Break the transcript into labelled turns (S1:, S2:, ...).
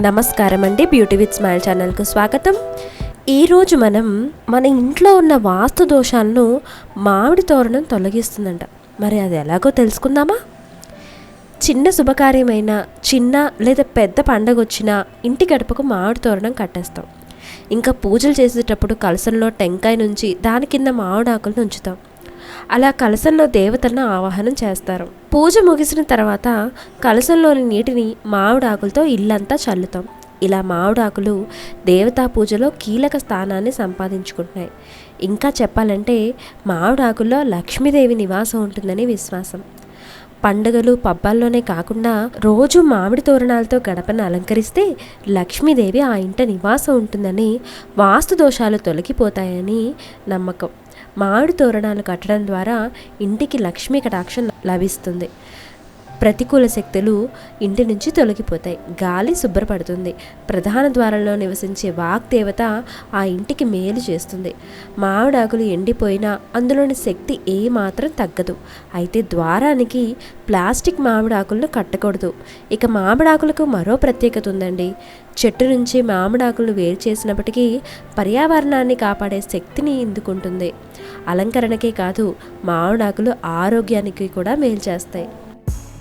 S1: నమస్కారం అండి beauty with smile ఛానల్కు స్వాగతం. ఈరోజు మనం మన ఇంట్లో ఉన్న వాస్తు దోషాలను మామిడి తోరణం తొలగిస్తుందంట. మరి అది ఎలాగో తెలుసుకుందామా? చిన్న శుభకార్యమైన చిన్న లేదా పెద్ద పండగ వచ్చినా ఇంటి గడపకు మామిడి తోరణం కట్టేస్తాం. ఇంకా పూజలు చేసేటప్పుడు కలసంలో టెంకాయ నుంచి దాని కింద మామిడాకులను ఉంచుతాం. అలా కలసంలో దేవతలను ఆవాహనం చేస్తారు. పూజ ముగిసిన తర్వాత కలసంలోని నీటిని మామిడాకులతో ఇల్లంతా చల్లుతాం. ఇలా మామిడాకులు దేవతా పూజలో కీలక స్థానాన్ని సంపాదించుకుంటున్నాయి. ఇంకా చెప్పాలంటే మామిడాకుల్లో లక్ష్మీదేవి నివాసం ఉంటుందని విశ్వాసం. పండుగలు పబ్బాల్లోనే కాకుండా రోజు మామిడి తోరణాలతో గడపను అలంకరిస్తే లక్ష్మీదేవి ఆ ఇంట నివాసం ఉంటుందని వాస్తు దోషాలు తొలగిపోతాయని నమ్మకం. మామిడి తోరణాలు కట్టడం ద్వారా ఇంటికి లక్ష్మీ కటాక్షం లభిస్తుంది. ప్రతికూల శక్తులు ఇంటి నుంచి తొలగిపోతాయి. గాలి శుభ్రపడుతుంది. ప్రధాన ద్వారంలో నివసించే వాగ్దేవత ఆ ఇంటికి మేలు చేస్తుంది. మామిడాకులు ఎండిపోయినా అందులోని శక్తి ఏమాత్రం తగ్గదు. అయితే ద్వారానికి ప్లాస్టిక్ మామిడాకులను కట్టకూడదు. ఇక మామిడాకులకు మరో ప్రత్యేకత ఉందండి. చెట్టు నుంచి మామిడాకులు వేరు చేసినప్పటికీ పర్యావరణాన్ని కాపాడే శక్తిని ఎందుకుంటుంది అలంకరణకే కాదు మామిడాకులు ఆరోగ్యానికి కూడా మేలు చేస్తాయి.